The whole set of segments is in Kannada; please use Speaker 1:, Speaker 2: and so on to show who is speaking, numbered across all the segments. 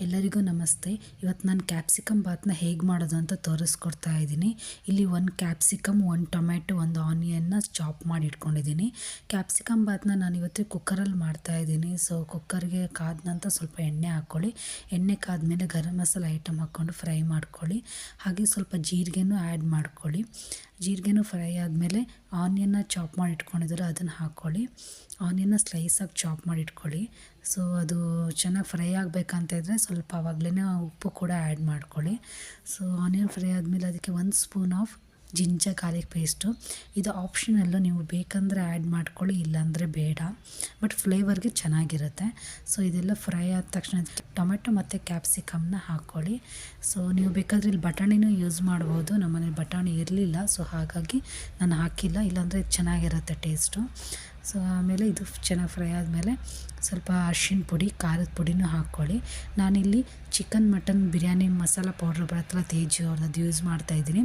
Speaker 1: ಎಲ್ಲರಿಗೂ ನಮಸ್ತೆ. ಇವತ್ತು ನಾನು ಕ್ಯಾಪ್ಸಿಕಮ್ ಬಾತ್ನ ಹೇಗೆ ಮಾಡೋದು ಅಂತ ತೋರಿಸ್ಕೊಡ್ತಾ ಇದ್ದೀನಿ. ಇಲ್ಲಿ ಒಂದು ಕ್ಯಾಪ್ಸಿಕಮ್ ಒಂದು ಟೊಮೆಟೊ ಒಂದು ಆನಿಯನ್ನ ಚಾಪ್ ಮಾಡಿ ಇಟ್ಕೊಂಡಿದ್ದೀನಿ. ಕ್ಯಾಪ್ಸಿಕಮ್ ಬಾತ್ನ ನಾನು ಇವತ್ತು ಕುಕ್ಕರಲ್ಲಿ ಮಾಡ್ತಾ ಇದ್ದೀನಿ. ಸೊ ಕುಕ್ಕರ್ಗೆ ಕಾದ ನಂತರ ಸ್ವಲ್ಪ ಎಣ್ಣೆ ಹಾಕ್ಕೊಳ್ಳಿ ಎಣ್ಣೆ ಕಾದ್ಮೇಲೆ ಗರಂ ಮಸಾಲೆ ಐಟಮ್ ಹಾಕ್ಕೊಂಡು ಫ್ರೈ ಮಾಡ್ಕೊಳ್ಳಿ. ಹಾಗೆ ಸ್ವಲ್ಪ ಜೀರಿಗೆನೂ ಆ್ಯಡ್ ಮಾಡ್ಕೊಳ್ಳಿ. ಜೀರಿಗೆನೂ ಫ್ರೈ ಆದಮೇಲೆ ಆನಿಯನ್ನ ಚಾಪ್ ಮಾಡಿ ಇಟ್ಕೊಂಡಿದ್ದಾರೆ ಅದನ್ನು ಹಾಕ್ಕೊಳ್ಳಿ ಆನಿಯನ್ನ ಸ್ಲೈಸಾಗಿ ಚಾಪ್ ಮಾಡಿ ಇಟ್ಕೊಳ್ಳಿ. ಸೊ ಅದು ಚೆನ್ನಾಗಿ ಫ್ರೈ ಆಗಬೇಕಂತ ಇದ್ದರೆ ಸ್ವಲ್ಪ ಆವಾಗಲೇ ಉಪ್ಪು ಕೂಡ ಆ್ಯಡ್ ಮಾಡ್ಕೊಳ್ಳಿ. ಸೊ ಆನಿಯನ್ ಫ್ರೈ ಆದಮೇಲೆ ಅದಕ್ಕೆ ಒಂದು spoon of ginger garlic paste ಇದು ಆಪ್ಷನಲ್ಲು ನೀವು ಬೇಕಂದರೆ ಆ್ಯಡ್ ಮಾಡ್ಕೊಳ್ಳಿ, ಇಲ್ಲಾಂದರೆ ಬೇಡ. ಬಟ್ ಫ್ಲೇವರ್ಗೆ ಚೆನ್ನಾಗಿರುತ್ತೆ. ಸೊ ಇದೆಲ್ಲ ಫ್ರೈ ಆದ ತಕ್ಷಣ ಟೊಮೆಟೊ ಮತ್ತು ಕ್ಯಾಪ್ಸಿಕಮ್ನ ಹಾಕ್ಕೊಳ್ಳಿ. ಸೊ ನೀವು ಬೇಕಾದರೆ ಇಲ್ಲಿ ಬಟಾಣಿನೂ ಯೂಸ್ ಮಾಡ್ಬೋದು. ನಮ್ಮನೇಲಿ ಬಟಾಣಿ ಇರಲಿಲ್ಲ. ಸೊ ಹಾಗಾಗಿ ನಾನು ಹಾಕಿಲ್ಲ. ಇಲ್ಲಾಂದರೆ ಚೆನ್ನಾಗಿರುತ್ತೆ ಟೇಸ್ಟು ಸೊ ಆಮೇಲೆ ಇದು ಚೆನ್ನಾಗಿ ಫ್ರೈ ಆದಮೇಲೆ ಸ್ವಲ್ಪ ಅರ್ಶಿಣ ಪುಡಿ, ಖಾರದ ಪುಡಿನೂ ಹಾಕ್ಕೊಳ್ಳಿ. ನಾನಿಲ್ಲಿ chicken mutton biryani masala powder ಬರುತ್ತಲ್ಲ ತೇಜು ಅವ್ರದ್ದು ಯೂಸ್ ಮಾಡ್ತಾಯಿದ್ದೀನಿ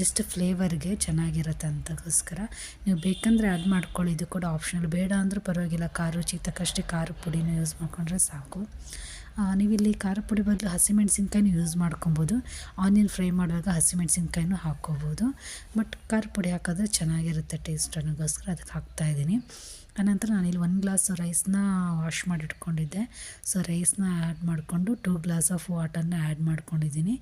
Speaker 1: ಜಸ್ಟ್ ಫ್ಲೇವರ್ಗೆ ಚೆನ್ನಾಗಿರುತ್ತೆ ಅಂತಗೋಸ್ಕರ. ನೀವು ಬೇಕಂದರೆ ಆ್ಯಡ್ ಮಾಡ್ಕೊಳ್ಳಿ, ಇದು ಕೂಡ ಆಪ್ಷನಲ್. ಬೇಡ ಅಂದರೂ ಪರವಾಗಿಲ್ಲ ಖಾರ ರುಚಿಗೆ ತಕ್ಕಷ್ಟೇ ಖಾರದ ಪುಡಿನೂ ಯೂಸ್ ಮಾಡ್ಕೊಂಡ್ರೆ ಸಾಕು. ನೀವಿಲ್ಲಿ ಖಾರ ಪುಡಿ ಬದಲು ಹಸಿಮೆಣಸಿನ್ಕಾಯಿನ ಯೂಸ್ ಮಾಡ್ಕೊಬೋದು. ಆನಿಯನ್ ಫ್ರೈ ಮಾಡುವಾಗ ಹಸಿಮೆಣಸಿನ್ಕಾಯಿನೂ ಹಾಕ್ಕೋಬೋದು. ಬಟ್ ಖಾರ ಪುಡಿ ಹಾಕಿದ್ರೆ ಚೆನ್ನಾಗಿರುತ್ತೆ ಟೇಸ್ಟ್ ಅನ್ನೋಗೋಸ್ಕರ ಅದಕ್ಕೆ ಹಾಕ್ತಾಯಿದ್ದೀನಿ ಆನಂತರ ನಾನಿಲ್ಲಿ ಒಂದು ಗ್ಲಾಸ್ ರೈಸ್ನ ವಾಶ್ ಮಾಡಿ ಇಟ್ಕೊಂಡಿದ್ದೆ ಸೊ ರೈಸ್ನ ಆ್ಯಡ್ ಮಾಡಿಕೊಂಡು ಟೂ ಗ್ಲಾಸ್ ಆಫ್ ವಾಟರ್ನ ಆ್ಯಡ್ ಮಾಡ್ಕೊಂಡಿದ್ದೀನಿ.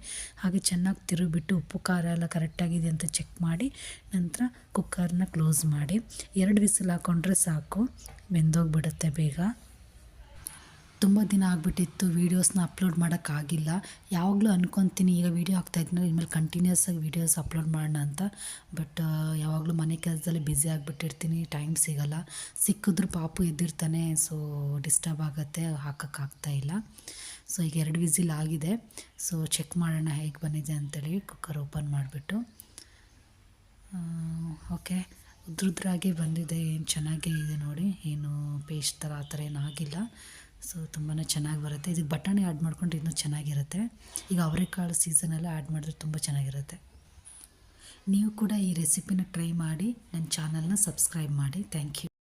Speaker 1: ಹಾಗೆ ಚೆನ್ನಾಗಿ ತಿರುಗಿಬಿಟ್ಟು ಉಪ್ಪು, ಖಾರ ಎಲ್ಲ ಕರೆಕ್ಟಾಗಿದೆ ಅಂತ ಚೆಕ್ ಮಾಡಿ, ನಂತರ ಕುಕ್ಕರ್ನ ಕ್ಲೋಸ್ ಮಾಡಿ. ಎರಡು ವಿಸಿಲ್ ಹಾಕ್ಕೊಂಡ್ರೆ ಸಾಕು. ಬೆಂದೋಗ್ಬಿಡುತ್ತೆ ಬೇಗ. ತುಂಬ ದಿನ ಆಗಿಬಿಟ್ಟಿತ್ತು ವೀಡಿಯೋಸ್ನ ಅಪ್ಲೋಡ್ ಮಾಡೋಕ್ಕಾಗಿಲ್ಲ ಯಾವಾಗಲೂ ಅನ್ಕೊತೀನಿ, ಈಗ ವೀಡಿಯೋ ಹಾಕ್ತಾಯಿದ್ದೀನಿ ಇನ್ಮೇಲೆ ಕಂಟಿನ್ಯೂಸ್ ಆಗಿ ವೀಡಿಯೋಸ್ ಅಪ್ಲೋಡ್ ಮಾಡೋಣ ಅಂತ. ಬಟ್ ಯಾವಾಗಲೂ ಮನೆ ಕೆಲಸದಲ್ಲಿ ಬ್ಯುಸಿ ಆಗಿಬಿಟ್ಟಿರ್ತೀನಿ ಟೈಮ್ ಸಿಗೋಲ್ಲ. ಸಿಕ್ಕಿದ್ರು ಪಾಪು ಎದ್ದಿರ್ತಾನೆ ಸೊ ಡಿಸ್ಟರ್ಬ್ ಆಗುತ್ತೆ ಹಾಕೋಕ್ಕಾಗ್ತಾ ಇಲ್ಲ. ಸೊ ಈಗ ಎರಡು ವಿಸಿಲ್ ಆಗಿದೆ. ಸೊ ಚೆಕ್ ಮಾಡೋಣ ಹೇಗೆ ಬಂದಿದೆ ಅಂತೇಳಿ ಕುಕ್ಕರ್ ಓಪನ್ ಮಾಡಿಬಿಟ್ಟು. ಓಕೆ ಉದ್ರುದ್ರಾಗೆ ಬಂದಿದೆ, ಏನು ಚೆನ್ನಾಗೇ ಇದೆ ನೋಡಿ. ಏನು ಪೇಸ್ಟ್ ಥರ ಆ ಥರ ಏನು ಆಗಿಲ್ಲ. ಸೊ ತುಂಬಾ ಚೆನ್ನಾಗಿ ಬರುತ್ತೆ. ಇದಕ್ಕೆ ಬಟಾಣಿ ಆ್ಯಡ್ ಮಾಡ್ಕೊಂಡು ಇನ್ನೂ ಚೆನ್ನಾಗಿರುತ್ತೆ. ಈಗ ಅವರೆಕಾಳು ಸೀಸನೆಲ್ಲ ಆ್ಯಡ್ ಮಾಡಿದ್ರೆ ತುಂಬ ಚೆನ್ನಾಗಿರುತ್ತೆ. ನೀವು ಕೂಡ ಈ ರೆಸಿಪಿನ ಟ್ರೈ ಮಾಡಿ ನನ್ನ ಚಾನಲ್ನ ಸಬ್ಸ್ಕ್ರೈಬ್ ಮಾಡಿ. Thank you